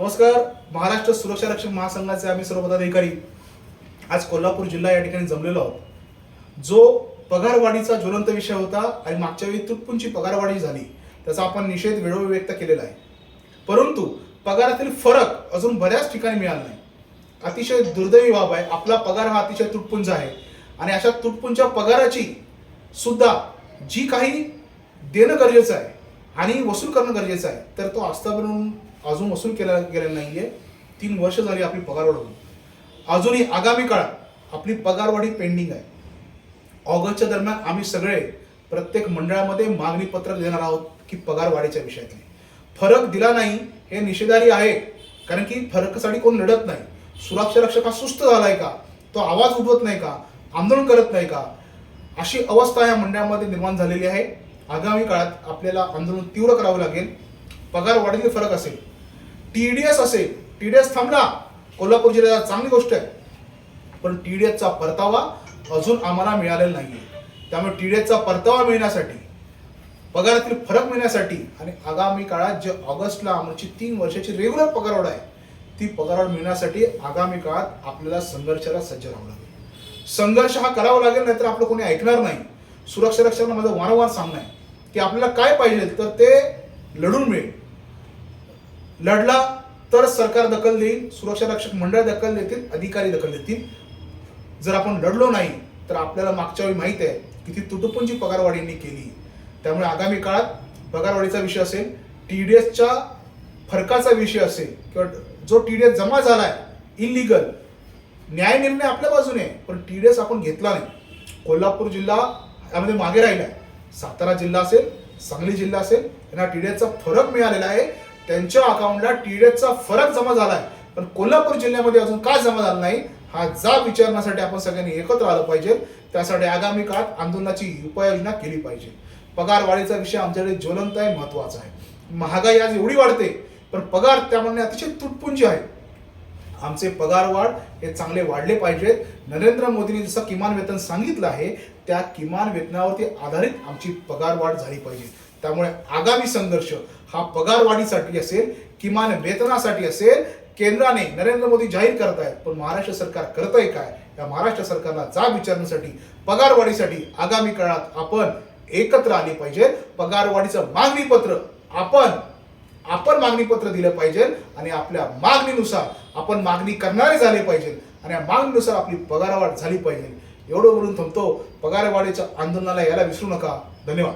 नमस्कार महाराष्ट्र सुरक्षा रक्षक महासंघाचे आम्ही सर्व पदाधिकारी आज कोल्हापूर जिल्हा या ठिकाणी जमलेलो आहोत. जो पगारवाढीचा ज्वलंत विषय होता आणि मागच्या वेळी तुटपुंची पगारवाढी झाली त्याचा आपण निषेध वेळोवेळी व्यक्त केलेला आहे. परंतु पगारातील फरक अजून बऱ्याच ठिकाणी मिळाला नाही. अतिशय दुर्दैवी बाब आहे आपला पगार हा अतिशय तुटपुंज आहे. आणि अशा तुटपुंच्या पगाराची सुद्धा जी काही देणं गरजेचं आहे आणि वसूल करणं गरजेचं आहे. तर तो आस्थापर्यंत अजून वसूल केला गेलेला नाही आहे तीन वर्ष झाली आपली पगारवाढ होऊन अजूनही आगामी काळात आपली पगारवाढी पेंडिंग आहे. ऑगस्टच्या दरम्यान आम्ही सगळे प्रत्येक मंडळामध्ये मागणी पत्रक देणार आहोत की पगारवाढीच्या विषयातली. फरक दिला नाही हे निषेधारी आहे. कारण की फरकासाठी कोण लढत नाही. सुरक्षा रक्षक हा सुस्त झालाय का? तो आवाज उठवत नाही का? आंदोलन करत नाही का? अशी अवस्था या मंडळामध्ये निर्माण झालेली आहे. आगामी काळात आपल्याला आंदोलन तीव्र करावं लागेल. पगार वाढीतील फरक असेल. टी डी एस असेल. टी डी एस थांबला. कोल्हापूर जिल्ह्यात चांगली गोष्ट आहे. पण टी डी एसचा परतावा अजून आम्हाला मिळालेला नाही आहे त्यामुळे टी डी एसचा परतावा मिळण्यासाठी पगारातील फरक मिळण्यासाठी आणि आगामी काळात जे ऑगस्टला आमची तीन वर्षाची रेग्युलर पगारवाढ आहे ती पगारवाढ मिळण्यासाठी आगामी काळात आपल्याला संघर्षाला सज्ज राहावं लागेल. संघर्ष हा करावा लागेल नाहीतर आपलं कोणी ऐकणार नाही. सुरक्षा रक्षकांना माझं वारंवार सांगणं आहे. की आपल्याला काय पाहिजे तर ते लढून मिळेल. लढला तर सरकार दखल देईल सुरक्षा रक्षक मंडळ दखल देतील अधिकारी दखल देतील. जर आपण लढलो नाही तर आपल्याला मागच्या वेळी माहीत आहे की ती तुटुंबची पगारवाढींनी केली. त्यामुळे आगामी काळात पगारवाढीचा विषय असेल टीडीएसच्या फरकाचा विषय असेल किंवा जो टीडीएस जमा झालाय इलिगल न्याय निर्णय आपल्या बाजूने आहे, पण टीडीएस आपण घेतला नाही. कोल्हापूर जिल्हा यामध्ये मागे राहिला आहे सातारा जिल्हा असेल सांगली जिल्हा असेल यांना टीडीएसचा फरक मिळालेला आहे. त्यांच्या अकाउंटला टीडीएसचा फरक जमा झाला आहे. पण कोल्हापूर जिल्ह्यामध्ये अजून का जमा झाला नाही हा जाब विचारण्यासाठी आपण सगळ्यांनी एकत्र आलं पाहिजे. त्यासाठी आगामी काळात आंदोलनाची उपाययोजना केली पाहिजे. पगार वाढीचा विषय आमच्याकडे ज्वलंत आहे महत्त्वाचा आहे. महागाई आज एवढी वाढते पण पगार त्यामुळे अतिशय तुटपुंजी आहे. आमचे पगार वाढ हे चांगले वाढले पाहिजेत. नरेंद्र मोदींनी जसं किमान वेतन सांगितलं आहे त्या किमान वेतनावरती आधारित आमची पगार वाढ झाली पाहिजे. त्यामुळे आगामी संघर्ष हा पगार वाढीसाठी असेल किमान वेतनासाठी असेल केंद्राने नरेंद्र मोदी जाहीर करत आहेत पण महाराष्ट्र सरकार करत आहे काय? या महाराष्ट्र सरकारला जाब विचारण्यासाठी पगार वाढीसाठी आगामी काळात आपण एकत्र आले पाहिजे पगार वाढीचं मागणी पत्र आपण आपण मागणी पत्र दिलं पाहिजे आणि आपल्या मागणीनुसार आपण मागणी करणारे झाले पाहिजे आणि या मागणीनुसार आपली पगारवाढ झाली पाहिजे. एवढं बोलून थांबतो. पगारवाढीच्या आंदोलनाला यायला विसरू नका. धन्यवाद.